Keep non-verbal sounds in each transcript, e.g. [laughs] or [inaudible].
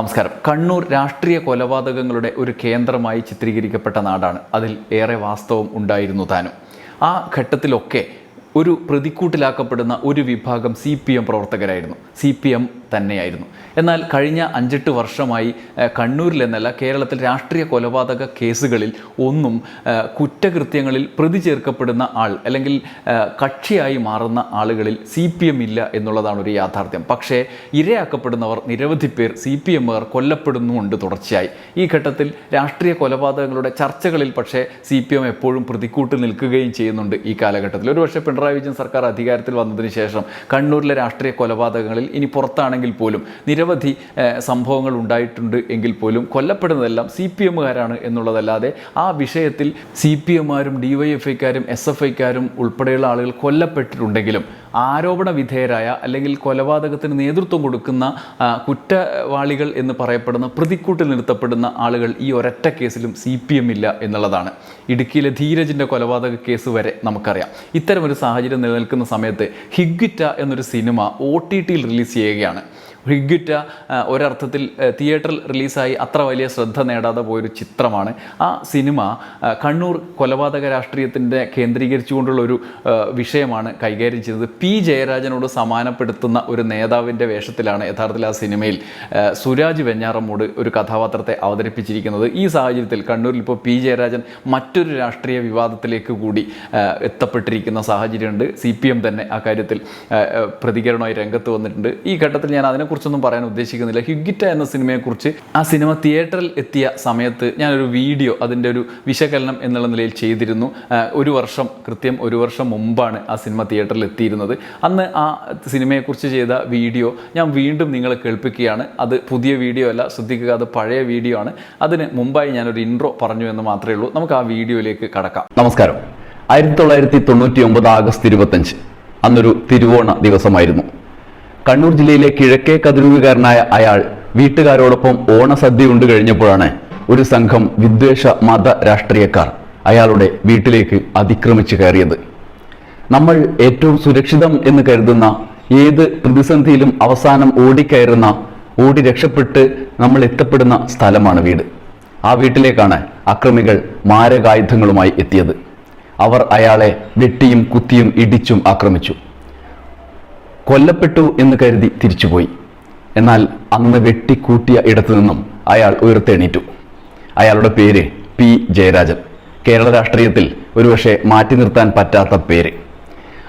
നമസ്കാരം. കണ്ണൂർ രാഷ്ട്രീയ കൊലപാതകങ്ങളുടെ ഒരു കേന്ദ്രമായി ചിത്രീകരിക്കപ്പെട്ട നാടാണ്. അതിൽ ഏറെ വാസ്തവം ഉണ്ടായിരുന്നു താനും. ആ ഘട്ടത്തിലൊക്കെ ഒരു പ്രതിക്കൂട്ടിലാക്കപ്പെടുന്ന ഒരു വിഭാഗം സി പി എം പ്രവർത്തകരായിരുന്നു. സി പി എം തന്നെയായിരുന്നു. എന്നാൽ കഴിഞ്ഞ അഞ്ചെട്ട് വർഷമായി കണ്ണൂരിൽ എന്നല്ല കേരളത്തിൽ രാഷ്ട്രീയ കൊലപാതക കേസുകളിൽ ഒന്നും കുറ്റകൃത്യങ്ങളിൽ പ്രതി ചേർക്കപ്പെടുന്ന ആൾ അല്ലെങ്കിൽ കക്ഷിയായി മാറുന്ന ആളുകളിൽ സി പി എം ഇല്ല എന്നുള്ളതാണ് ഒരു യാഥാർത്ഥ്യം. പക്ഷേ ഇരയാക്കപ്പെടുന്നവർ നിരവധി പേർ സി പി എമ്മുകാർ കൊല്ലപ്പെടുന്നുമുണ്ട് തുടർച്ചയായി. ഈ ഘട്ടത്തിൽ രാഷ്ട്രീയ കൊലപാതകങ്ങളുടെ ചർച്ചകളിൽ പക്ഷേ സി പി എം എപ്പോഴും പ്രതിക്കൂട്ടിൽ നിൽക്കുകയും ചെയ്യുന്നുണ്ട് ഈ കാലഘട്ടത്തിൽ. ഒരുപക്ഷെ പിണറായി വിജയൻ സർക്കാർ അധികാരത്തിൽ വന്നതിന് ശേഷം കണ്ണൂരിലെ രാഷ്ട്രീയ കൊലപാതകങ്ങളിൽ ഇനി പുറത്താണെങ്കിൽ പോലും നിരവധി സംഭവങ്ങൾ ഉണ്ടായിട്ടുണ്ട് എങ്കിൽ പോലും കൊല്ലപ്പെടുന്നതെല്ലാം സി പി എമ്മുകാരാണ് എന്നുള്ളതല്ലാതെ ആ വിഷയത്തിൽ സി പി എമ്മാരും ഡി വൈ എഫ് ഐക്കാരും എസ് എഫ് ഐക്കാരും ഉൾപ്പെടെയുള്ള ആളുകൾ കൊല്ലപ്പെട്ടിട്ടുണ്ടെങ്കിലും ആരോപണ വിധേയരായ അല്ലെങ്കിൽ കൊലപാതകത്തിന് നേതൃത്വം കൊടുക്കുന്ന കുറ്റവാളികൾ എന്ന് പറയപ്പെടുന്ന പ്രതിക്കൂട്ടിൽ നിർത്തപ്പെടുന്ന ആളുകൾ ഈ ഒരൊറ്റ കേസിലും സി പി എം ഇല്ല എന്നുള്ളതാണ്. ഇടുക്കിയിലെ ധീരജിന്റെ കൊലപാതക കേസ് വരെ നമുക്കറിയാം. ഇത്തരമൊരു സാഹചര്യം നിലനിൽക്കുന്ന സമയത്ത് ഹിഗ്ഗിറ്റ എന്നൊരു സിനിമ ഒ ടി ടിയിൽ റിലീസ് ചെയ്യുകയാണ്. ഹിഗ്ഗിറ്റ ആ, ഒരർത്ഥത്തിൽ തിയേറ്ററിൽ റിലീസായി അത്ര വലിയ ശ്രദ്ധ നേടാതെ പോയൊരു ചിത്രമാണ്. ആ സിനിമ കണ്ണൂർ കൊലപാതക രാഷ്ട്രീയത്തിന്റെ കേന്ദ്രീകരിച്ചുകൊണ്ടുള്ള ഒരു വിഷയമാണ് കൈകാര്യം ചെയ്തത്. പി. ജയരാജനോട് സമാനപ്പെടുത്തുന്ന ഒരു നേതാവിന്റെ വേഷത്തിലാണ് യഥാർത്ഥത്തിൽ ആ സിനിമയിൽ സുരാജ് വെഞ്ഞാറമ്മൂട് ഒരു കഥാപാത്രത്തെ അവതരിപ്പിച്ചിരിക്കുന്നത്. ഈ സാഹചര്യത്തിൽ കണ്ണൂരിൽ ഇപ്പോൾ പി. ജയരാജൻ മറ്റൊരു രാഷ്ട്രീയ വിവാദത്തിലേക്ക് കൂടി എത്തപ്പെട്ടിരിക്കുന്ന സാഹചര്യമുണ്ട്. സി പി എം തന്നെ ആ കാര്യത്തിൽ ആ, ആ, പ്രതികരണമായി രംഗത്ത് വന്നിട്ടുണ്ട്. ഈ ഘട്ടത്തിൽ ഞാൻ അതിനെക്കുറിച്ചൊന്നും പറയാൻ ഉദ്ദേശിക്കുന്നില്ല. ഹിഗിറ്റ എന്ന സിനിമയെക്കുറിച്ച് ആ സിനിമ തിയേറ്ററിൽ എത്തിയ സമയത്ത് ഞാനൊരു വീഡിയോ അതിന്റെ ഒരു വിശകലനം എന്നുള്ള നിലയിൽ ചെയ്തിരുന്നു. ഒരു വർഷം കൃത്യം ഒരു വർഷം മുമ്പാണ് ആ സിനിമ തിയേറ്ററിൽ എത്തിയിരുന്നത്. അന്ന് ആ സിനിമയെക്കുറിച്ച് ചെയ്ത വീഡിയോ ഞാൻ വീണ്ടും നിങ്ങളെ കേൾപ്പിക്കുകയാണ്. അത് പുതിയ വീഡിയോ അല്ല ശ്രദ്ധിക്കുക അത് പഴയ വീഡിയോ ആണ്. അതിന് മുമ്പായി ഞാനൊരു ഇൻട്രോ പറഞ്ഞു എന്ന് മാത്രമേ ഉള്ളൂ. നമുക്ക് ആ വീഡിയോയിലേക്ക് കടക്കാം. നമസ്കാരം. ആയിരത്തി തൊള്ളായിരത്തി തൊണ്ണൂറ്റി ഒമ്പത് ആഗസ്റ്റ് ഇരുപത്തഞ്ച് അന്നൊരു തിരുവോണ ദിവസമായിരുന്നു. കണ്ണൂർ ജില്ലയിലെ കിഴക്കേ കതിരൂരുകാരനായ അയാൾ വീട്ടുകാരോടൊപ്പം ഓണസദ്യ ഉണ്ട് കഴിഞ്ഞപ്പോഴാണ് ഒരു സംഘം വിദ്വേഷ മത രാഷ്ട്രീയക്കാർ അയാളുടെ വീട്ടിലേക്ക് അതിക്രമിച്ചു കയറിയത്. നമ്മൾ ഏറ്റവും സുരക്ഷിതം എന്ന് കരുതുന്ന ഏത് പ്രതിസന്ധിയിലും അവസാനം ഓടിക്കയറുന്ന ഓടി രക്ഷപ്പെട്ട് നമ്മൾ എത്തപ്പെടുന്ന സ്ഥലമാണ് വീട്. ആ വീട്ടിലേക്കാണ് അക്രമികൾ മാരകായുധങ്ങളുമായി എത്തിയത്. അവർ അയാളെ വെട്ടിയും കുത്തിയും ഇടിച്ചും ആക്രമിച്ചു. കൊല്ലപ്പെട്ടു എന്ന് കരുതി തിരിച്ചുപോയി. എന്നാൽ അന്ന് വെട്ടിക്കൂട്ടിയ ഇടത്തു നിന്നും അയാൾ ഉയർത്തെണീറ്റു. അയാളുടെ പേര് പി. ജയരാജൻ. കേരള രാഷ്ട്രീയത്തിൽ ഒരുപക്ഷെ മാറ്റി നിർത്താൻ പറ്റാത്ത പേര്.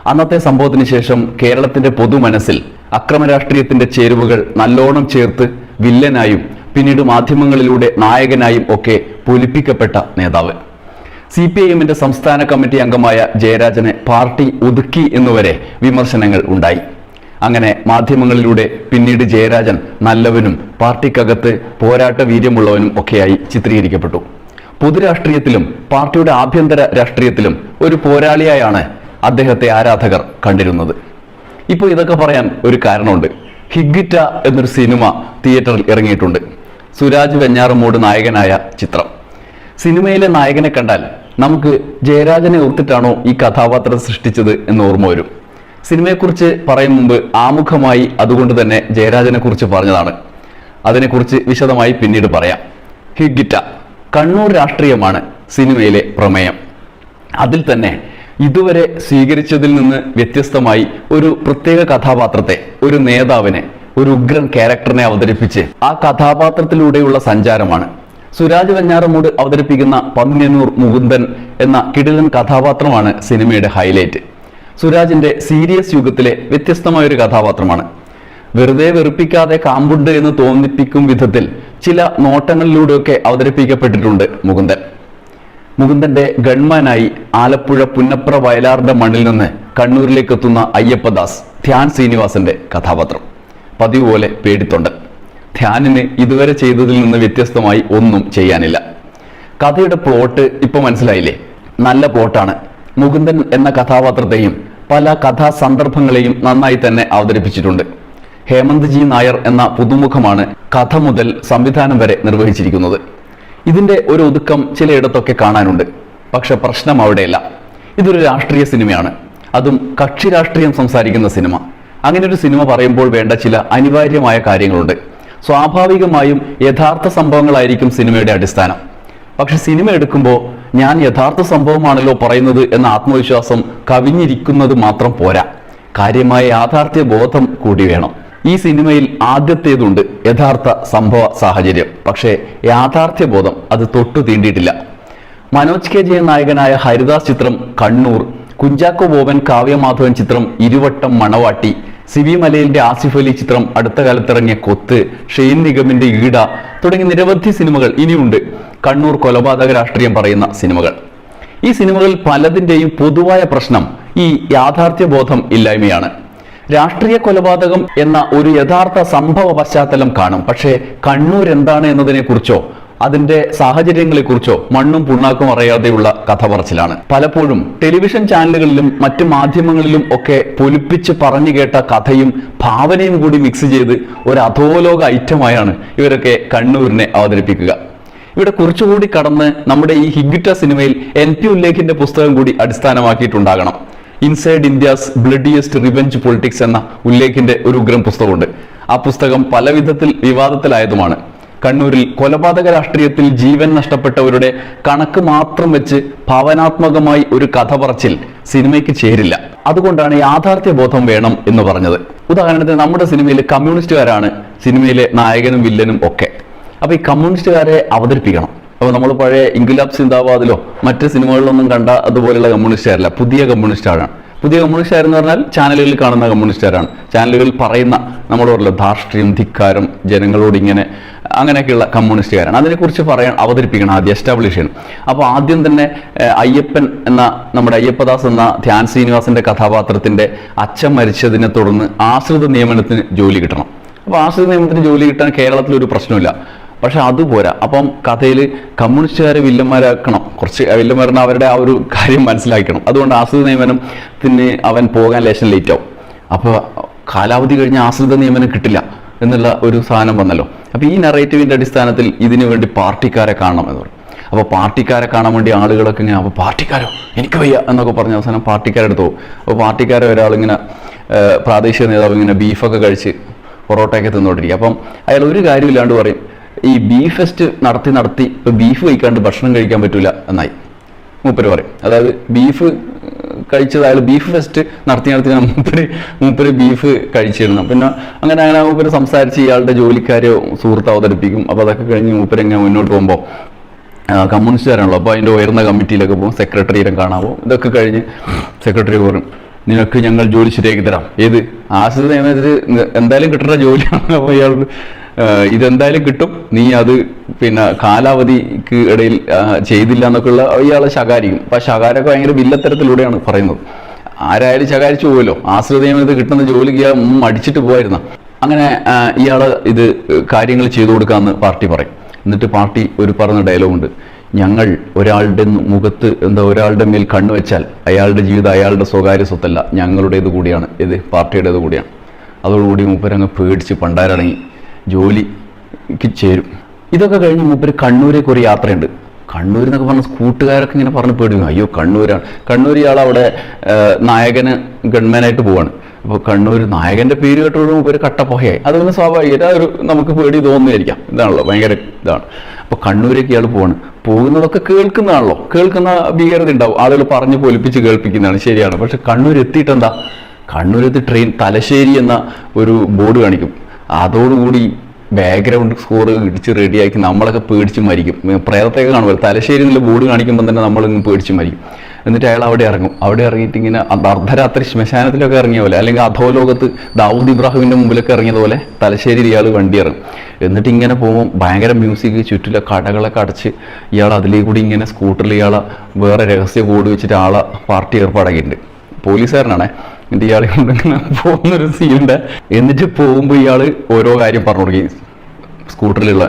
അന്നത്തെ സംഭവത്തിന് ശേഷം കേരളത്തിന്റെ പൊതുമനസ്സിൽ അക്രമ രാഷ്ട്രീയത്തിന്റെ ചേരുവകൾ നല്ലോണം ചേർത്ത് വില്ലനായും പിന്നീട് മാധ്യമങ്ങളിലൂടെ നായകനായും ഒക്കെ പൊലിപ്പിക്കപ്പെട്ട നേതാവ്. സി പി ഐ എമ്മിന്റെ സംസ്ഥാന കമ്മിറ്റി അംഗമായ ജയരാജനെ പാർട്ടി ഒതുക്കി എന്നുവരെ വിമർശനങ്ങൾ ഉണ്ടായി. അങ്ങനെ മാധ്യമങ്ങളിലൂടെ പിന്നീട് ജയരാജൻ നല്ലവനും പാർട്ടിക്കകത്ത് പോരാട്ട വീര്യമുള്ളവനും ഒക്കെയായി ചിത്രീകരിക്കപ്പെട്ടു. പൊതുരാഷ്ട്രീയത്തിലും പാർട്ടിയുടെ ആഭ്യന്തര രാഷ്ട്രീയത്തിലും ഒരു പോരാളിയായാണ് അദ്ദേഹത്തെ ആരാധകർ കണ്ടിരുന്നത്. ഇപ്പോൾ ഇതൊക്കെ പറയാൻ ഒരു കാരണമുണ്ട്. ഹിഗ്ഗിറ്റ എന്നൊരു സിനിമ തിയേറ്ററിൽ ഇറങ്ങിയിട്ടുണ്ട്. സുരാജ് വെഞ്ഞാറമ്മൂട് നായകനായ ചിത്രം. സിനിമയിലെ നായകനെ കണ്ടാൽ നമുക്ക് ജയരാജനെ ഓർത്തിട്ടാണോ ഈ കഥാപാത്രം സൃഷ്ടിച്ചത് എന്ന് ഓർമ്മ വരും. സിനിമയെക്കുറിച്ച് പറയും മുമ്പ് ആമുഖമായി അതുകൊണ്ട് തന്നെ ജയരാജനെ കുറിച്ച് പറഞ്ഞതാണ്. അതിനെക്കുറിച്ച് വിശദമായി പിന്നീട് പറയാം. ഹിഗിറ്റ കണ്ണൂർ രാഷ്ട്രീയമാണ് സിനിമയിലെ പ്രമേയം. അതിൽ തന്നെ ഇതുവരെ സ്വീകരിച്ചതിൽ നിന്ന് വ്യത്യസ്തമായി ഒരു പ്രത്യേക കഥാപാത്രത്തെ ഒരു നേതാവിനെ ഒരു ഉഗ്രൻ ക്യാരക്ടറിനെ അവതരിപ്പിച്ച് ആ കഥാപാത്രത്തിലൂടെയുള്ള സഞ്ചാരമാണ്. സുരാജ് വെഞ്ഞാറമൂട് അവതരിപ്പിക്കുന്ന പന്ന്യന്നൂർ മുകുന്ദൻ എന്ന കിടിലൻ കഥാപാത്രമാണ് സിനിമയുടെ ഹൈലൈറ്റ്. സുരാജിന്റെ സീരിയസ് യുഗത്തിലെ വ്യത്യസ്തമായ ഒരു കഥാപാത്രമാണ്. വെറുതെ വെറുപ്പിക്കാതെ കാമ്പുണ്ട് എന്ന് തോന്നിപ്പിക്കും വിധത്തിൽ ചില നോട്ടങ്ങളിലൂടെയൊക്കെ അവതരിപ്പിക്കപ്പെട്ടിട്ടുണ്ട് മുകുന്ദൻ. മുകുന്ദന്റെ ഗൺമാനായി ആലപ്പുഴ പുന്നപ്ര വയലാറിന്റെ മണ്ണിൽ നിന്ന് കണ്ണൂരിലേക്ക് എത്തുന്ന അയ്യപ്പദാസ് ധ്യാൻ ശ്രീനിവാസന്റെ കഥാപാത്രം. പതിവ് പോലെ പേടിത്തൊണ്ട്. ധ്യാനിന് ഇതുവരെ ചെയ്തതിൽ നിന്ന് വ്യത്യസ്തമായി ഒന്നും ചെയ്യാനില്ല. കഥയുടെ പ്ലോട്ട് ഇപ്പൊ മനസ്സിലായില്ലേ? നല്ല പ്ലോട്ടാണ്. മുകുന്ദൻ എന്ന കഥാപാത്രത്തെയും പല കഥാസന്ദർഭങ്ങളെയും നന്നായി തന്നെ അവതരിപ്പിച്ചിട്ടുണ്ട്. ഹേമന്ത് ജി നായർ എന്ന പുതുമുഖമാണ് കഥ മുതൽ സംവിധാനം വരെ നിർവഹിച്ചിരിക്കുന്നത്. ഇതിന്റെ ഒരു ഒതുക്കം ചിലയിടത്തൊക്കെ കാണാനുണ്ട്. പക്ഷെ പ്രശ്നം അവിടെയല്ല. ഇതൊരു രാഷ്ട്രീയ സിനിമയാണ്. അതും കക്ഷി രാഷ്ട്രീയം സംസാരിക്കുന്ന സിനിമ. അങ്ങനെ ഒരു സിനിമ പറയുമ്പോൾ വേണ്ട ചില അനിവാര്യമായ കാര്യങ്ങളുണ്ട്. സ്വാഭാവികമായും യഥാർത്ഥ സംഭവങ്ങളായിരിക്കും സിനിമയുടെ അടിസ്ഥാനം. പക്ഷെ സിനിമ എടുക്കുമ്പോൾ ഞാൻ യഥാർത്ഥ സംഭവമാണല്ലോ പറയുന്നത് എന്ന ആത്മവിശ്വാസം കവിഞ്ഞിരിക്കുന്നത് മാത്രം പോരാ. കാര്യമായ യാഥാർത്ഥ്യ ബോധം കൂടി വേണം. ഈ സിനിമയിൽ ആദ്യത്തേതുണ്ട് യഥാർത്ഥ സംഭവ സാഹചര്യം. പക്ഷേ യാഥാർത്ഥ്യ ബോധം അത് തൊട്ടു തീണ്ടിയിട്ടില്ല. മനോജ് കെ ജയൻ നായകനായ ഹരിദാസ് ചിത്രം കണ്ണൂർ കുഞ്ചാക്കോ ബോബൻ കാവ്യമാധവൻ ചിത്രം ഇരുവട്ടം മണവാട്ടി സിവി മലയിലിന്റെ ആസിഫ് അലി ചിത്രം അടുത്ത കാലത്തിറങ്ങിയ കൊത്ത് ഷെയ്ൻ നിഗമിന്റെ ഈട തുടങ്ങി നിരവധി സിനിമകൾ ഇനിയുണ്ട്. കണ്ണൂർ കൊലപാതക രാഷ്ട്രീയം പറയുന്ന സിനിമകൾ. ഈ സിനിമകളിൽ പലതിന്റെയും പൊതുവായ പ്രശ്നം ഈ യാഥാർത്ഥ്യ ബോധം ഇല്ലായ്മയാണ്. രാഷ്ട്രീയ കൊലപാതകം എന്ന ഒരു യഥാർത്ഥ സംഭവ പശ്ചാത്തലം കാണും. പക്ഷേ കണ്ണൂർ എന്താണ് എന്നതിനെ കുറിച്ചോ അതിന്റെ സാഹചര്യങ്ങളെ കുറിച്ചോ മണ്ണും പുണ്ണാക്കും അറിയാതെയുള്ള കഥ പറച്ചിലാണ് പലപ്പോഴും ടെലിവിഷൻ ചാനലുകളിലും മറ്റു മാധ്യമങ്ങളിലും ഒക്കെ പൊലിപ്പിച്ച് പറഞ്ഞു കേട്ട കഥയും ഭാവനയും കൂടി മിക്സ് ചെയ്ത് ഒരു അധോലോക ഐറ്റമായാണ് ഇവരൊക്കെ കണ്ണൂരിനെ അവതരിപ്പിക്കുക. ഇവിടെ കുറച്ചുകൂടി കടന്ന് നമ്മുടെ ഈ ഹിഗിറ്റ സിനിമയിൽ എൻ പി ഉല്ലേഖിന്റെ പുസ്തകം കൂടി അടിസ്ഥാനമാക്കിയിട്ടുണ്ടാകണം. Inside India's bloodiest revenge politics എന്ന ഉല്ലേഖിന്റെ ഒരു ഉഗ്രം പുസ്തകമുണ്ട്. ആ പുസ്തകം പല വിധത്തിൽ വിവാദത്തിലായതുമാണ്. കണ്ണൂരിൽ കൊലപാതക രാഷ്ട്രീയത്തിൽ ജീവൻ നഷ്ടപ്പെട്ടവരുടെ കണക്ക് മാത്രം വെച്ച് ഭാവനാത്മകമായി ഒരു കഥ പറച്ചിൽ സിനിമയ്ക്ക് ചേരില്ല. അതുകൊണ്ടാണ് യാഥാർത്ഥ്യ ബോധം വേണം എന്ന് പറഞ്ഞത്. ഉദാഹരണത്തിന് നമ്മുടെ സിനിമയിൽ കമ്മ്യൂണിസ്റ്റുകാരാണ് സിനിമയിലെ നായകനും വില്ലനും ഒക്കെ. അപ്പൊ ഈ കമ്മ്യൂണിസ്റ്റുകാരെ അവതരിപ്പിക്കണം. അപ്പൊ നമ്മൾ പഴയ ഇൻകുലാബ് സിന്ദാബാദിലോ മറ്റ് സിനിമകളിലൊന്നും കണ്ട അതുപോലെയുള്ള കമ്മ്യൂണിസ്റ്റുകാരല്ല. പുതിയ കമ്മ്യൂണിസ്റ്റാണ് പുതിയ കമ്മ്യൂണിസ്റ്റുകാരെന്ന് പറഞ്ഞാൽ ചാനലുകളിൽ കാണുന്ന കമ്മ്യൂണിസ്റ്റുകാരാണ്. ചാനലുകളിൽ പറയുന്ന നമ്മളോടുള്ള ധാർഷ്ട്രീയം ധിക്കാരം ജനങ്ങളോട് ഇങ്ങനെ അങ്ങനെയൊക്കെയുള്ള കമ്മ്യൂണിസ്റ്റുകാരാണ്. അതിനെക്കുറിച്ച് പറയാൻ അവതരിപ്പിക്കണം ആദ്യം എസ്റ്റാബ്ലിഷ് ചെയ്യണം. അപ്പോൾ ആദ്യം തന്നെ അയ്യപ്പൻ എന്ന നമ്മുടെ അയ്യപ്പദാസ് എന്ന ധ്യാൻ ശ്രീനിവാസന്റെ കഥാപാത്രത്തിന്റെ അച്ഛൻ മരിച്ചതിനെ തുടർന്ന് ആശ്രിത നിയമനത്തിന് ജോലി കിട്ടണം. അപ്പോൾ ആശ്രിത നിയമനത്തിന് ജോലി കിട്ടാൻ കേരളത്തിൽ ഒരു പ്രശ്നമില്ല പക്ഷെ അത് പോരാ. അപ്പം കഥയിൽ കമ്മ്യൂണിസ്റ്റുകാരെ വില്ലന്മാരാക്കണം. കുറച്ച് വില്ലന്മാരുടെ അവരുടെ ആ ഒരു കാര്യം മനസ്സിലാക്കണം. അതുകൊണ്ട് ആശ്രിത നിയമനത്തിന് അവൻ പോകാൻ ലേശം ലേറ്റ് ആവും. അപ്പോൾ കാലാവധി കഴിഞ്ഞ് ആശ്രിത നിയമനം കിട്ടില്ല എന്നുള്ള ഒരു സാധനം വന്നല്ലോ. അപ്പോൾ ഈ നെറേറ്റീവിന്റെ അടിസ്ഥാനത്തിൽ ഇതിനു വേണ്ടി പാർട്ടിക്കാരെ കാണണം എന്ന് പറയും അപ്പോൾ പാർട്ടിക്കാരെ കാണാൻ വേണ്ടി ആളുകളൊക്കെ ഇങ്ങനെ അപ്പോൾ പാർട്ടിക്കാരോ? എനിക്ക് വയ്യ എന്നൊക്കെ പറഞ്ഞ അവസാനം പാർട്ടിക്കാരെടുത്ത് പോകും. അപ്പോൾ പാർട്ടിക്കാരെ ഒരാളിങ്ങനെ പ്രാദേശിക നേതാവ് ഇങ്ങനെ ബീഫൊക്കെ കഴിച്ച് പൊറോട്ടയൊക്കെ തിന്നുകൊണ്ടിരിക്കും അപ്പം അയാൾ ഒരു കാര്യമില്ലാണ്ട് പറയും ഈ ബീഫ് ഫെസ്റ്റ് നടത്തി നടത്തി ഇപ്പൊ ബീഫ് കഴിക്കാണ്ട് ഭക്ഷണം കഴിക്കാൻ പറ്റൂല എന്നായി. മൂപ്പര് പറയും. അതായത് ബീഫ് കഴിച്ചതായാലും ബീഫ് ഫെസ്റ്റ് നടത്തി നടത്തി മൂപ്പര് മൂപ്പര് ബീഫ് കഴിച്ചിരുന്നു. പിന്നെ അങ്ങനെ അങ്ങനെ മൂപ്പര് സംസാരിച്ച് ഇയാളുടെ ജോലിക്കാരെ സുഹൃത്ത് അവതരിപ്പിക്കും. അപ്പോൾ അതൊക്കെ കഴിഞ്ഞ് മൂപ്പര് എങ്ങനെ മുന്നോട്ട് പോകുമ്പോൾ കമ്മ്യൂണിസ്റ്റുകാരാണല്ലോ. അപ്പോൾ അതിന്റെ ഉയർന്ന കമ്മിറ്റിയിലൊക്കെ പോകും. സെക്രട്ടറിയിലും കാണാമോ ഇതൊക്കെ കഴിഞ്ഞ് സെക്രട്ടറി പറയും നിനക്ക് ഞങ്ങൾ ജോലി ശരിയാക്കി തരാം. ഏത്? ആശ്രിത എന്തായാലും കിട്ടുന്ന ജോലിയാണ്. അപ്പോൾ ഇയാൾ ഇതെന്തായാലും കിട്ടും. നീ അത് പിന്നെ കാലാവധിക്ക് ഇടയിൽ ചെയ്തില്ല എന്നൊക്കെയുള്ള ഇയാളെ ശകാരിക്കും. അപ്പം ശകാരൊക്കെ ഭയങ്കര വില്ലത്തരത്തിലൂടെയാണ് പറയുന്നത്. ആരായാലും ശകാരിച്ചു പോകുമല്ലോ ആശ്രിത നിയമനത്തിൽ കിട്ടുന്ന ജോലിക്ക് ഇയാൾ മടിച്ചിട്ട് പോയിരുന്ന അങ്ങനെ ഇയാൾ ഇത് കാര്യങ്ങൾ ചെയ്തു കൊടുക്കാമെന്ന് പാർട്ടി പറയും. എന്നിട്ട് പാർട്ടി ഒരു പറഞ്ഞ ഡയലോഗുണ്ട് ഞങ്ങൾ ഒരാളുടെ മുഖത്ത് എന്താ ഒരാളുടെ മേൽ കണ്ണു വെച്ചാൽ അയാളുടെ ജീവിതം അയാളുടെ സ്വകാര്യ സ്വത്തല്ല. ഞങ്ങളുടേത് കൂടിയാണ്. ഇത് പാർട്ടിയുടേത് കൂടിയാണ്. അതോടുകൂടി മൂപ്പരങ്ങ് പേടിച്ച് പണ്ടാരടങ്ങി ജോലിക്ക് ചേരും. ഇതൊക്കെ കഴിഞ്ഞ് മൂപ്പര് കണ്ണൂരേക്ക് ഒരു യാത്രയുണ്ട്. കണ്ണൂർ എന്നൊക്കെ പറഞ്ഞ കൂട്ടുകാരൊക്കെ ഇങ്ങനെ പറഞ്ഞ് പേടിക്കും. അയ്യോ കണ്ണൂരാണ്. കണ്ണൂർ ഇയാൾ അവിടെ നായകന് ഗൺമാനായിട്ട് പോവാണ്. അപ്പോൾ കണ്ണൂർ നായകന്റെ പേര് കേട്ടോടും ഒരു കട്ടപ്പോഹയായി അതൊന്ന് സ്വാഭാവികമായിട്ട് ആ ഒരു നമുക്ക് പേടി തോന്നുന്നതായിരിക്കാം. ഇതാണല്ലോ ഭയങ്കര ഇതാണ്. അപ്പോൾ കണ്ണൂരേക്ക് ഇയാൾ പോവാണ്. പോകുന്നതൊക്കെ കേൾക്കുന്നതാണല്ലോ. കേൾക്കുന്ന ഭീകരത ഉണ്ടാവും. ആളുകൾ പറഞ്ഞ് പൊലിപ്പിച്ച് കേൾപ്പിക്കുന്നതാണ്. ശരിയാണ്. പക്ഷെ കണ്ണൂർ എത്തിയിട്ട് എന്താ കണ്ണൂരത്ത് ട്രെയിൻ തലശ്ശേരി എന്ന ഒരു ബോർഡ് കാണിക്കും. അതോടുകൂടി ബാക്ക്ഗ്രൗണ്ട് സ്കോർ ഇടിച്ച് റെഡിയാക്കി നമ്മളൊക്കെ പേടിച്ച് മരിക്കും. പ്രേതത്തെയൊക്കെ കാണുമ്പോൾ തലശ്ശേരി എന്നുള്ള ബോർഡ് കാണിക്കുമ്പോൾ തന്നെ നമ്മളിങ്ങ് പേടിച്ച് മരിക്കും. എന്നിട്ട് അയാൾ അവിടെ ഇറങ്ങും. അവിടെ ഇറങ്ങിയിട്ട് ഇങ്ങനെ അർദ്ധരാത്രി ശ്മശാനത്തിലൊക്കെ ഇറങ്ങിയ പോലെ അല്ലെങ്കിൽ അധോലോകത്ത് ദാവൂദ് ഇബ്രാഹിമിന്റെ മുമ്പിലൊക്കെ ഇറങ്ങിയതുപോലെ തലശ്ശേരിയിൽ ഇയാൾ വണ്ടി ഇറങ്ങും. എന്നിട്ട് ഇങ്ങനെ പോകുമ്പോൾ ഭയങ്കര മ്യൂസിക് ചുറ്റിലെ കടകളൊക്കെ അടച്ച് ഇയാൾ അതിലേക്ക് കൂടി ഇങ്ങനെ സ്കൂട്ടറിൽ ഇയാളെ വേറെ രഹസ്യ കോഡ് വെച്ചിട്ട് ആളെ പാർട്ടി ഏർപ്പാടാക്കിയിട്ടുണ്ട്. പോലീസുകാരനാണേ. എന്നിട്ട് ഇയാളെ കൊണ്ടിങ്ങനെ പോകുന്നൊരു സീനുണ്ട് എന്നിട്ട് പോകുമ്പോൾ ഇയാൾ ഓരോ കാര്യം പറഞ്ഞു കൊടുക്കുകയും സ്കൂട്ടറിലുള്ള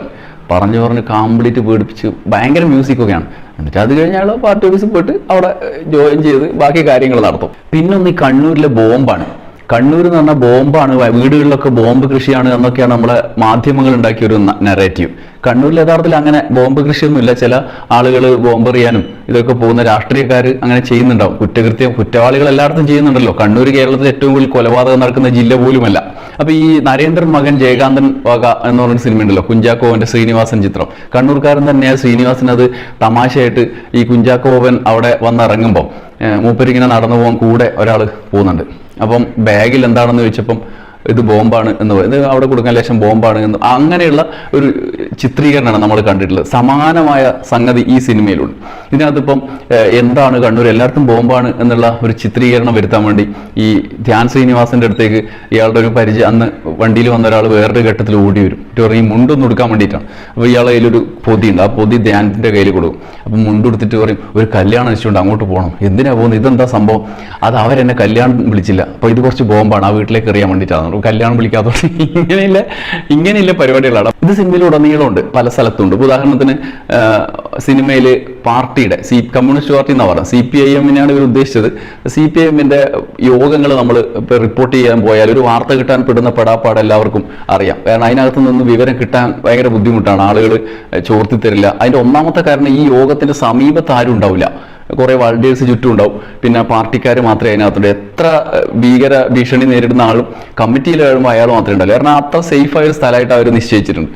പറഞ്ഞു പറഞ്ഞ് കംപ്ലീറ്റ് പേടിപ്പിച്ച് ഭയങ്കര മ്യൂസിക് മ്യൂസിക്കൊക്കെയാണ് എന്നിട്ട് അത് കഴിഞ്ഞ് അയാൾ പാർട്ടി ഓഫീസിൽ പോയിട്ട് അവിടെ ജോയിൻ ചെയ്ത് ബാക്കി കാര്യങ്ങൾ നടത്തും. പിന്നെ ഒന്ന് ഈ കണ്ണൂരിലെ ബോംബാണ്. കണ്ണൂർ എന്ന് പറഞ്ഞാൽ ബോംബാണ് വീടുകളിലൊക്കെ ബോംബ് കൃഷിയാണ് എന്നൊക്കെയാണ് നമ്മളെ മാധ്യമങ്ങൾ ഉണ്ടാക്കിയ ഒരു നെറേറ്റീവ് കണ്ണൂരിൽ യഥാർത്ഥത്തിൽ അങ്ങനെ ബോംബ് കൃഷിയൊന്നുമില്ല. ചില ആളുകൾ ബോംബെറിയാനും ഇതൊക്കെ പോകുന്ന രാഷ്ട്രീയക്കാർ അങ്ങനെ ചെയ്യുന്നുണ്ടാവും. കുറ്റകൃത്യം കുറ്റവാളികൾ എല്ലായിടത്തും ചെയ്യുന്നുണ്ടല്ലോ. കണ്ണൂർ കേരളത്തിൽ ഏറ്റവും കൂടുതൽ കൊലപാതകം നടക്കുന്ന ജില്ല പോലുമല്ല. അപ്പൊ ഈ നരേന്ദ്രൻ മകൻ ജയകാന്തൻ വക എന്ന് പറഞ്ഞ സിനിമ ഉണ്ടല്ലോ കുഞ്ചാക്കോവന്റെ ശ്രീനിവാസൻ ചിത്രം. കണ്ണൂർക്കാരൻ തന്നെയാണ് ശ്രീനിവാസൻ അത് തമാശയായിട്ട് ഈ കുഞ്ചാക്കോവൻ അവിടെ വന്നിറങ്ങുമ്പോൾ മൂപ്പരിങ്ങനെ നടന്നു പോകാൻ കൂടെ ഒരാൾ പോകുന്നുണ്ട്. അപ്പം ബാഗിൽ എന്താണെന്ന് ചോദിച്ചപ്പം ഇത് ബോംബാണ് എന്ന് പറയുന്നത് അവിടെ കൊടുക്കാൻ ലേശം ബോംബാണ് എന്ന് അങ്ങനെയുള്ള ഒരു ചിത്രീകരണമാണ് നമ്മൾ കണ്ടിട്ടുള്ളത്. സമാനമായ സംഗതി ഈ സിനിമയിലുണ്ട്. ഇതിനകത്തിപ്പം എന്താണ് കണ്ണൂർ? എല്ലായിടത്തും ബോംബാണ് എന്നുള്ള ഒരു ചിത്രീകരണം വരുത്താൻ വേണ്ടി ഈ ധ്യാൻ ശ്രീനിവാസന്റെ അടുത്തേക്ക് ഇയാളുടെ ഒരു പരിചയം അന്ന് വണ്ടിയിൽ വന്ന ഒരാൾ വേറൊരു ഘട്ടത്തിൽ ഓടി വരും. ഈ മുണ്ടൊന്നും എടുക്കാൻ വേണ്ടിയിട്ടാണ്. അപ്പോൾ ഇയാളെ കയ്യിലൊരു പൊതിയുണ്ട്. ആ പൊതി ധ്യാനത്തിന്റെ കയ്യിൽ കൊടുക്കും. അപ്പം മുണ്ടെടുത്തിട്ട് പറയും ഒരു കല്യാണം വെച്ചുകൊണ്ട് അങ്ങോട്ട് പോകണം എന്തിനാ പോകുന്നത്? ഇതെന്താ സംഭവം? അത് അവരെന്നെ കല്യാണം വിളിച്ചില്ല. അപ്പോൾ ഇത് കുറച്ച് ബോംബാണ്. ആ വീട്ടിലേക്ക് എറിയാൻ വേണ്ടിയിട്ടാണ്. അപ്പോൾ കല്യാണം വിളിക്കാത്തതുകൊണ്ട് ഇങ്ങനെയില്ല ഇങ്ങനെയില്ല പരിപാടികളാണ്. ഇത് സിനിമയിൽ ഉടനീളമുണ്ട് പല സ്ഥലത്തുണ്ട്. ഉദാഹരണത്തിന് സിനിമയിൽ പാർട്ടിയുടെ സി കമ്മ്യൂണിസ്റ്റ് പാർട്ടി എന്നാണ് പറയുന്നത്. സി പി ഐ എമ്മിനാണ് ഇവർ ഉദ്ദേശിച്ചത്. സി പി ഐ എമ്മിന്റെ യോഗങ്ങൾ നമ്മൾ ഇപ്പോൾ റിപ്പോർട്ട് ചെയ്യാൻ പോയാൽ ഒരു വാർത്ത കിട്ടാൻ പെടുന്ന പെടാപ്പാട് എല്ലാവർക്കും അറിയാം. കാരണം അതിനകത്ത് നിന്ന് വിവരം കിട്ടാൻ ഭയങ്കര ബുദ്ധിമുട്ടാണ്. ആളുകൾ ചോർത്തി തരില്ല. അതിന്റെ ഒന്നാമത്തെ കാരണം ഈ യോഗത്തിന്റെ സമീപത്ത് ആരും ഉണ്ടാവില്ല കുറെ വാളണ്ടിയേഴ്സ് ചുറ്റും ഉണ്ടാവും പിന്നെ പാർട്ടിക്കാർ മാത്രമേ അതിനകത്തുണ്ട്. എത്ര ഭീകര ഭീഷണി നേരിടുന്ന ആളും കമ്മിറ്റിയിൽ കഴിയുമ്പോൾ അയാൾ മാത്രമേ ഉണ്ടാവില്ല കാരണം അത്ര സേഫായ ഒരു സ്ഥലമായിട്ട് അവർ നിശ്ചയിച്ചിട്ടുണ്ട്.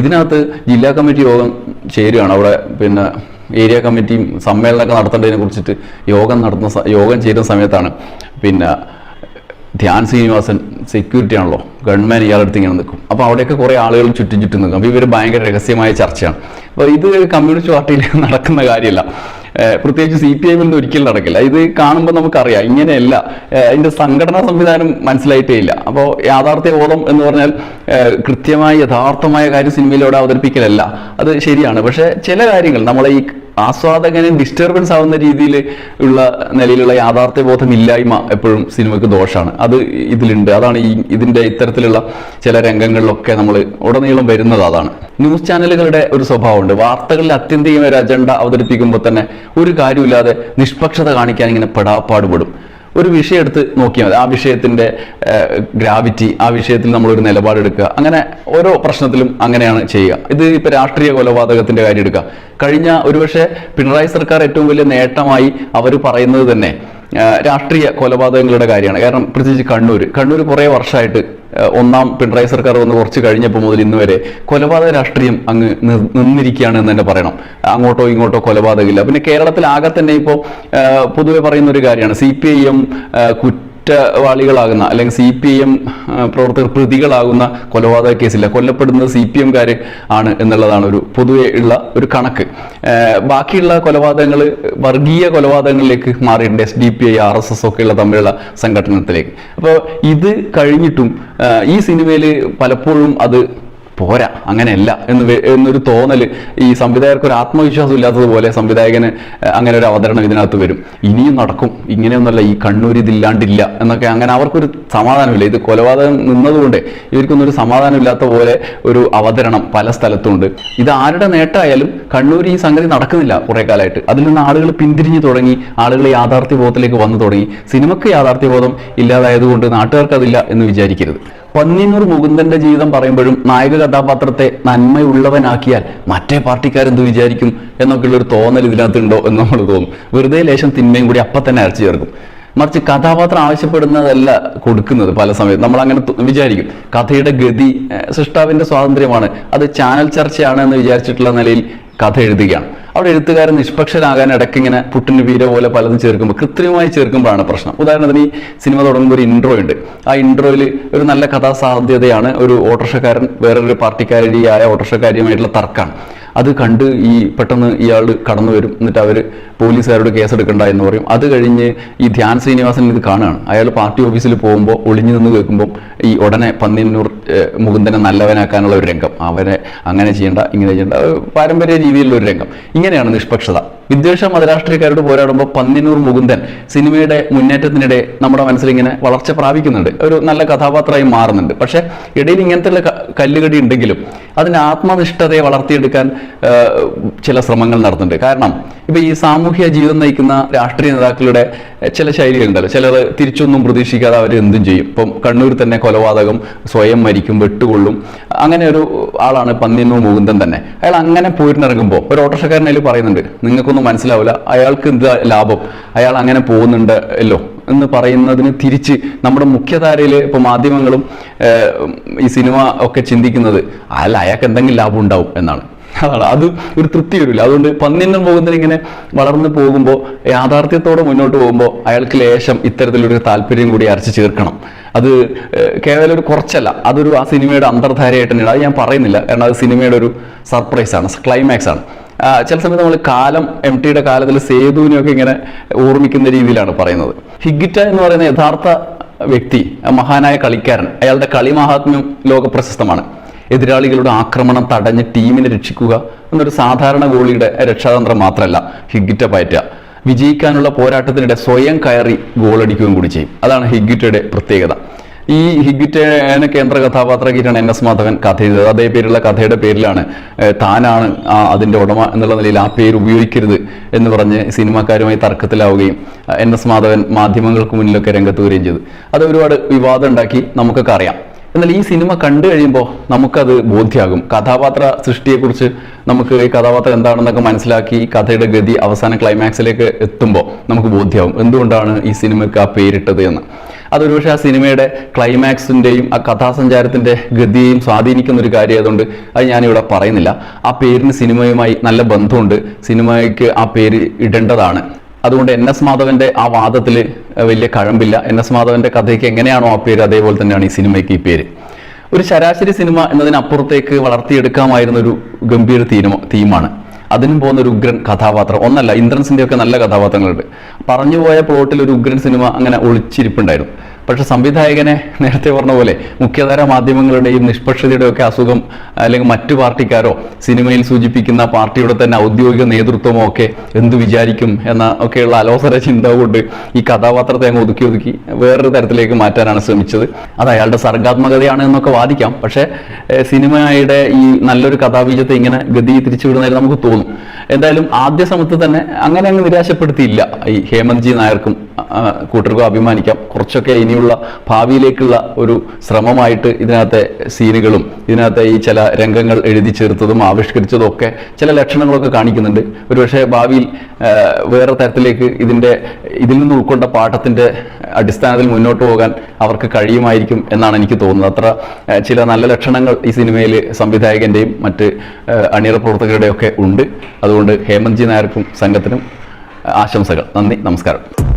ഇതിനകത്ത് ജില്ലാ കമ്മിറ്റി യോഗം ചേരുകയാണ് അവിടെ പിന്നെ ഏരിയ കമ്മിറ്റിയും സമ്മേളനമൊക്കെ നടത്തേണ്ടതിനെ കുറിച്ചിട്ട് യോഗം നടത്തുന്ന യോഗം ചേരുന്ന സമയത്താണ്. പിന്നെ ധ്യാൻ ശ്രീനിവാസൻ സെക്യൂരിറ്റി ആണല്ലോ. ഗവൺമെന്റ് ഇയാളെടുത്ത് ഇങ്ങനെ നിൽക്കും. അപ്പോൾ അവിടെയൊക്കെ കുറേ ആളുകൾ ചുറ്റും ചുറ്റും നിൽക്കും. അപ്പോൾ ഇവർ ഭയങ്കര രഹസ്യമായ ചർച്ചയാണ്. അപ്പോൾ ഇത് കമ്മ്യൂണിസ്റ്റ് പാർട്ടിയിൽ [laughs] നടക്കുന്ന കാര്യമല്ല. പ്രത്യേകിച്ച് സി പി ഐമിൽ ഒരിക്കലും നടക്കില്ല. ഇത് കാണുമ്പോൾ നമുക്കറിയാം. ഇങ്ങനെയല്ല. അതിന്റെ സംഘടനാ സംവിധാനം മനസ്സിലായിട്ടേ ഇല്ല. അപ്പോൾ യാഥാർത്ഥ്യ ബോധം എന്ന് പറഞ്ഞാൽ കൃത്യമായി യഥാർത്ഥമായ കാര്യം സിനിമയിലൂടെ അവതരിപ്പിക്കലല്ല. അത് ശരിയാണ്. പക്ഷേ ചില കാര്യങ്ങൾ നമ്മളെ ഈ ആസ്വാദകന് ഡിസ്റ്റർബൻസ് ആവുന്ന രീതിയിൽ ഉള്ള നിലയിലുള്ള യാഥാർത്ഥ്യ ബോധം ഇല്ലായ്മ എപ്പോഴും സിനിമയ്ക്ക് ദോഷമാണ് അത് ഇതിലുണ്ട്. അതാണ് ഈ ഇതിന്റെ ഇത്തരത്തിലുള്ള ചില രംഗങ്ങളിലൊക്കെ നമ്മൾ ഉടനീളം വരുന്നത് അതാണ്. ന്യൂസ് ചാനലുകളുടെ ഒരു സ്വഭാവമുണ്ട്. വാർത്തകളിൽ അത്യന്തികമായ ഒരു അജണ്ട അവതരിപ്പിക്കുമ്പോൾ തന്നെ ഒരു കാര്യമില്ലാതെ നിഷ്പക്ഷത കാണിക്കാൻ ഇങ്ങനെ പെടാപ്പാടുപെടും ഒരു വിഷയം എടുത്ത് നോക്കിയാൽ മതി. ആ വിഷയത്തിന്റെ ഗ്രാവിറ്റി ആ വിഷയത്തിൽ നമ്മളൊരു നിലപാടെടുക്കുക അങ്ങനെ ഓരോ പ്രശ്നത്തിലും അങ്ങനെയാണ് ചെയ്യുക. ഇത് ഇപ്പൊ രാഷ്ട്രീയ കൊലപാതകത്തിന്റെ കാര്യം എടുക്കുക. കഴിഞ്ഞ ഒരുപക്ഷെ പിണറായി സർക്കാർ ഏറ്റവും വലിയ നേട്ടമായി അവർ പറയുന്നത് തന്നെ രാഷ്ട്രീയ കൊലപാതകങ്ങളുടെ കാര്യമാണ്. കാരണം പ്രത്യേകിച്ച് കണ്ണൂർ കണ്ണൂർ കുറേ വർഷമായിട്ട് ഒന്നാം പിണറായി സർക്കാർ വന്ന് കുറച്ച് കഴിഞ്ഞപ്പോൾ മുതൽ ഇന്ന് വരെ കൊലപാതക രാഷ്ട്രീയം അങ്ങ് നിന്നിരിക്കുകയാണ് എന്ന് തന്നെ പറയണം. അങ്ങോട്ടോ ഇങ്ങോട്ടോ കൊലപാതകമില്ല. പിന്നെ കേരളത്തിൽ ആകെ തന്നെ ഇപ്പോൾ പൊതുവെ പറയുന്ന ഒരു കാര്യമാണ്. സി പി ഐ എം കുറ്റവാളികളാകുന്ന അല്ലെങ്കിൽ സി പി എം പ്രവർത്തകർ പ്രതികളാകുന്ന കൊലപാതക കേസില്ല. കൊല്ലപ്പെടുന്നത് സി പി എംകാർ ആണ് എന്നുള്ളതാണ് ഒരു പൊതുവെ ഉള്ള ഒരു കണക്ക്. ബാക്കിയുള്ള കൊലപാതകങ്ങൾ വർഗീയ കൊലപാതകങ്ങളിലേക്ക് മാറിയിട്ടുണ്ട് S D P I R S S ഒക്കെയുള്ള തമ്മിലുള്ള സംഘടനത്തിലേക്ക് അപ്പോൾ ഇത് കഴിഞ്ഞിട്ടും ഈ സിനിമയിൽ പലപ്പോഴും അത് പോരാ അങ്ങനെയല്ല എന്ന് എന്നൊരു തോന്നൽ ഈ സംവിധായകർക്ക് ഒരു ആത്മവിശ്വാസം ഇല്ലാത്തതുപോലെ സംവിധായകന് അങ്ങനെ ഒരു അവതരണം ഇതിനകത്ത് വരും. ഇനിയും നടക്കും. ഇങ്ങനെയൊന്നുമല്ല ഈ കണ്ണൂർ ഇതില്ലാണ്ടില്ല എന്നൊക്കെ അങ്ങനെ അവർക്കൊരു സമാധാനമില്ല. ഇത് കൊലപാതകം നിന്നതുകൊണ്ട് ഇവർക്കൊന്നും ഒരു സമാധാനമില്ലാത്ത പോലെ ഒരു അവതരണം പല സ്ഥലത്തുണ്ട്. ഇത് ആരുടെ നേട്ടമായാലും കണ്ണൂർ ഈ സംഗതി നടക്കുന്നില്ല കുറെ കാലമായിട്ട്. അതിൽ നിന്ന് ആളുകൾ പിന്തിരിഞ്ഞു തുടങ്ങി ആളുകൾ യാഥാർത്ഥ്യബോധത്തിലേക്ക് വന്നു തുടങ്ങി. സിനിമക്ക് യാഥാർത്ഥ്യബോധം ഇല്ലാതായതുകൊണ്ട് നാട്ടുകാർക്ക് അതില്ല എന്ന് വിചാരിക്കരുത്. പന്നിയൂർ മുകുന്ദന്റെ ജീവിതം പറയുമ്പോഴും നായക കഥാപാത്രത്തെ നന്മയുള്ളവനാക്കിയാൽ മറ്റേ പാർട്ടിക്കാരെന്ത് വിചാരിക്കും എന്നൊക്കെയുള്ള ഒരു തോന്നൽ ഇതിനകത്തുണ്ടോ എന്ന് നമ്മൾ തോന്നും. വെറുതെ ലേശം തിന്മയും കൂടി അപ്പം തന്നെ അരച്ചു ചേർക്കും. മറിച്ച് കഥാപാത്രം ആവശ്യപ്പെടുന്നതല്ല കൊടുക്കുന്നത് പല സമയത്ത്. നമ്മൾ അങ്ങനെ വിചാരിക്കും. കഥയുടെ ഗതി സൃഷ്ടാവിന്റെ സ്വാതന്ത്ര്യമാണ്. അത് ചാനൽ ചർച്ചയാണ് എന്ന് വിചാരിച്ചിട്ടുള്ള നിലയിൽ കഥ എഴുതുകയാണ് അവിടെ എഴുത്തുകാരൻ നിഷ്പക്ഷനാകാൻ ഇടയ്ക്ക് ഇങ്ങനെ പുട്ടിന് വീര പോലെ പലതും ചേർക്കുമ്പോൾ കൃത്രിമമായി ചേർക്കുമ്പോഴാണ് പ്രശ്നം. ഉദാഹരണത്തിന് ഈ സിനിമ തുടങ്ങുമ്പോൾ ഒരു ഇൻട്രോ ഉണ്ട്. ആ ഇൻട്രോയിൽ ഒരു നല്ല കഥാസാധ്യതയാണ് ഒരു ഓട്ടോറിക്ഷക്കാരൻ വേറൊരു പാർട്ടിക്കാരിയായ ഓട്ടോറിക്ഷക്കാരിയുമായിട്ടുള്ള തർക്കമാണ് അത് കണ്ട് ഈ പെട്ടെന്ന് ഇയാൾ കടന്നു വരും. എന്നിട്ട് അവർ പോലീസുകാരോട് കേസെടുക്കണ്ട എന്ന് പറയും. അത് കഴിഞ്ഞ് ഈ ധ്യാൻ ശ്രീനിവാസൻ ഇത് കാണുകയാണ്. അയാൾ പാർട്ടി ഓഫീസിൽ പോകുമ്പോൾ ഒളിഞ്ഞു നിന്ന് കേൾക്കുമ്പോൾ ഈ ഉടനെ പന്നിന്നൂർ മുകുന്ദനെ നല്ലവനാക്കാനുള്ള ഒരു രംഗം. അവരെ അങ്ങനെ ചെയ്യേണ്ട ഇങ്ങനെ ചെയ്യേണ്ട പാരമ്പര്യ രീതിയിലുള്ള ഒരു രംഗം. ഇങ്ങനെയാണ് നിഷ്പക്ഷത. വിദ്വേഷ മതരാഷ്ട്രീയക്കാരോട് പോരാടുമ്പോൾ പന്നിനൂർ മുകുന്ദൻ സിനിമയുടെ മുന്നേറ്റത്തിനിടെ നമ്മുടെ മനസ്സിൽ ഇങ്ങനെ വളർച്ച പ്രാപിക്കുന്നുണ്ട്. ഒരു നല്ല കഥാപാത്രമായി മാറുന്നുണ്ട്. പക്ഷേ ഇടയിൽ ഇങ്ങനത്തെ ഉള്ള കല്ലുകടി ഉണ്ടെങ്കിലും അതിന് ആത്മനിഷ്ഠതയെ വളർത്തിയെടുക്കാൻ ചില ശ്രമങ്ങൾ നടത്തുന്നുണ്ട് കാരണം ഇപ്പൊ ഈ സാമൂഹ്യ ജീവിതം നയിക്കുന്ന രാഷ്ട്രീയ നേതാക്കളുടെ ചില ശൈലികളുണ്ടല്ലോ. ചിലർ തിരിച്ചൊന്നും പ്രതീക്ഷിക്കാതെ അവർ എന്തും ചെയ്യും. ഇപ്പം കണ്ണൂർ തന്നെ കൊലപാതകം സ്വയം മരിക്കും വെട്ടുകൊള്ളും അങ്ങനെ ഒരു ആളാണ് പന്നിയന്നൂർ മുകുന്ദൻ തന്നെ. അയാൾ അങ്ങനെ പോയിട്ടിറങ്ങുമ്പോൾ ഒരു ഓട്ടോഷക്കാരനെ പറയുന്നുണ്ട് നിങ്ങൾക്കൊന്നും മനസ്സിലാവില്ല അയാൾക്ക് എന്താ ലാഭം? അയാൾ അങ്ങനെ പോകുന്നുണ്ട് അല്ലോ? എന്ന് പറയുന്നതിന് തിരിച്ച് നമ്മുടെ മുഖ്യധാരയിൽ ഇപ്പോൾ മാധ്യമങ്ങളും ഈ സിനിമ ഒക്കെ ചിന്തിക്കുന്നത് അല്ല അയാൾക്ക് എന്തെങ്കിലും ലാഭം ഉണ്ടാവും എന്നാണ്. അതാണ്. അത് ഒരു തൃപ്തി വരില്ല. അതുകൊണ്ട് പന്നിന്നും പോകുന്നതിന് ഇങ്ങനെ വളർന്നു പോകുമ്പോൾ യാഥാർത്ഥ്യത്തോടെ മുന്നോട്ട് പോകുമ്പോൾ അയാൾക്ക് ലേശം ഇത്തരത്തിലൊരു താല്പര്യം കൂടി അരച്ച് ചേർക്കണം. അത് കേവലം ഒരു കുറച്ചല്ല. അതൊരു ആ സിനിമയുടെ അന്തർധാരയായിട്ട് തന്നെയാണ്. അത് ഞാൻ പറയുന്നില്ല. കാരണം അത് സിനിമയുടെ ഒരു സർപ്രൈസ് ആണ്. ക്ലൈമാക്സ് ആണ്. ചില സമയത്ത് നമ്മൾ കാലം എം ടിയുടെ കാലത്തിൽ സേതുവിനെയൊക്കെ ഇങ്ങനെ ഓർമ്മിക്കുന്ന രീതിയിലാണ് പറയുന്നത്. ഹിഗിറ്റ എന്ന് പറയുന്ന യഥാർത്ഥ വ്യക്തി മഹാനായ കളിക്കാരൻ അയാളുടെ കളി മഹാത്മ്യം ലോക പ്രശസ്തമാണ് എതിരാളികളുടെ ആക്രമണം തടഞ്ഞ് ടീമിനെ രക്ഷിക്കുക എന്നൊരു സാധാരണ ഗോളിയുടെ രക്ഷാതന്ത്രം മാത്രമല്ല ഹിഗിറ്റ പയറ്റുക. വിജയിക്കാനുള്ള പോരാട്ടത്തിനിടെ സ്വയം കയറി ഗോളടിക്കുകയും കൂടി ചെയ്യും. അതാണ് ഹിഗിറ്റയുടെ പ്രത്യേകത. ഈ ഹിഗിറ്റേന കേന്ദ്ര കഥാപാത്രമാക്കിയിട്ടാണ് എൻ എസ് മാധവൻ കഥ ചെയ്തത് അതേ പേരുള്ള കഥയുടെ പേരിലാണ് താനാണ് ആ അതിന്റെ ഉടമ എന്നുള്ള നിലയിൽ ആ പേര് ഉപയോഗിക്കരുത് എന്ന് പറഞ്ഞ് സിനിമാക്കാരുമായി തർക്കത്തിലാവുകയും എൻ എസ് മാധവൻ മാധ്യമങ്ങൾക്ക് മുന്നിലൊക്കെ രംഗത്ത് വരികയും ചെയ്തു. അത് ഒരുപാട് വിവാദം ഉണ്ടാക്കി നമുക്കൊക്കെ അറിയാം. എന്നാൽ ഈ സിനിമ കണ്ടു കഴിയുമ്പോൾ നമുക്കത് ബോധ്യമാകും കഥാപാത്ര സൃഷ്ടിയെക്കുറിച്ച് നമുക്ക് ഈ കഥാപാത്രം എന്താണെന്നൊക്കെ മനസ്സിലാക്കി കഥയുടെ ഗതി അവസാന ക്ലൈമാക്സിലേക്ക് എത്തുമ്പോൾ നമുക്ക് ബോധ്യമാകും എന്തുകൊണ്ടാണ് ഈ സിനിമയ്ക്ക് ആ പേരിട്ടത് എന്ന്. അതൊരു പക്ഷേ ആ സിനിമയുടെ ക്ലൈമാക്സിന്റെയും ആ കഥാസഞ്ചാരത്തിന്റെ ഗതിയെയും സ്വാധീനിക്കുന്ന ഒരു കാര്യമായതുകൊണ്ട് അത് ഞാനിവിടെ പറയുന്നില്ല. ആ പേരിന് സിനിമയുമായി നല്ല ബന്ധമുണ്ട്. സിനിമയ്ക്ക് ആ പേര് ഇടേണ്ടതാണ്. അതുകൊണ്ട് എൻ എസ് മാധവന്റെ ആ വാദത്തിൽ വലിയ കഴമ്പില്ല. എൻ എസ് മാധവന്റെ കഥയ്ക്ക് എങ്ങനെയാണോ ആ പേര് അതേപോലെ തന്നെയാണ് ഈ സിനിമയ്ക്ക് ഈ പേര്. ഒരു ശരാശരി സിനിമ എന്നതിനപ്പുറത്തേക്ക് വളർത്തിയെടുക്കാമായിരുന്ന ഒരു ഗംഭീര തീരുമ തീമാണ്. അതിനും പോകുന്ന ഒരു ഉഗ്രൻ കഥാപാത്രം. ഒന്നല്ല ഇന്ദ്രൻസിന്റെ ഒക്കെ നല്ല കഥാപാത്രങ്ങളുണ്ട്. പറഞ്ഞുപോയ പ്ലോട്ടിൽ ഒരു ഉഗ്രൻ സിനിമ അങ്ങനെ ഒളിച്ചിരിപ്പുണ്ടായിരുന്നു. പക്ഷെ സംവിധായകനെ നേരത്തെ പറഞ്ഞ പോലെ മുഖ്യധാര മാധ്യമങ്ങളുടെയും നിഷ്പക്ഷതയുടെയും ഒക്കെ അസുഖം അല്ലെങ്കിൽ മറ്റു പാർട്ടിക്കാരോ സിനിമയിൽ സൂചിപ്പിക്കുന്ന പാർട്ടിയുടെ തന്നെ ഔദ്യോഗിക നേതൃത്വമോ ഒക്കെ എന്തു വിചാരിക്കും എന്ന ഒക്കെയുള്ള അലോസര ചിന്ത കൊണ്ട് ഈ കഥാപാത്രത്തെ അങ്ങ് ഒതുക്കി ഒതുക്കി വേറൊരു തരത്തിലേക്ക് മാറ്റാനാണ് ശ്രമിച്ചത്. അത് അയാളുടെ സർഗാത്മകതയാണ് എന്നൊക്കെ വാദിക്കാം. പക്ഷേ സിനിമയുടെ ഈ നല്ലൊരു കഥാബീജത്തെ ഇങ്ങനെ ഗതി തിരിച്ചുവിടുന്നതിൽ നമുക്ക് തോന്നും. എന്തായാലും ആദ്യ സമയത്ത് തന്നെ അങ്ങനെ അങ്ങ് നിരാശപ്പെടുത്തിയില്ല ഈ ഹേമന്ത് ജി നായർക്കും. കൂട്ടർക്കും അഭിമാനിക്കാം. കുറച്ചൊക്കെ ഇനിയുള്ള ഭാവിയിലേക്കുള്ള ഒരു ശ്രമമായിട്ട് ഇതിനകത്തെ സീനുകളും ഇതിനകത്തെ ഈ ചില രംഗങ്ങൾ എഴുതി ചേർത്തതും ആവിഷ്കരിച്ചതും ഒക്കെ ചില ലക്ഷണങ്ങളൊക്കെ കാണിക്കുന്നുണ്ട്. ഒരുപക്ഷെ ഭാവിയിൽ വേറെ തരത്തിലേക്ക് ഇതിന്റെ ഇതിൽ നിന്ന് ഉൾക്കൊണ്ട പാഠത്തിന്റെ അടിസ്ഥാനത്തിൽ മുന്നോട്ട് പോകാൻ അവർക്ക് കഴിയുമായിരിക്കും എന്നാണ് എനിക്ക് തോന്നുന്നത്. അത്ര ചില നല്ല ലക്ഷണങ്ങൾ ഈ സിനിമയിൽ സംവിധായകന്റെയും മറ്റ് അണിയറ പ്രവർത്തകരുടെയും ഒക്കെ ഉണ്ട്. അതുകൊണ്ട് ഹേമന്ത് ജി നായർക്കും സംഘത്തിനും ആശംസകൾ. നന്ദി നമസ്കാരം.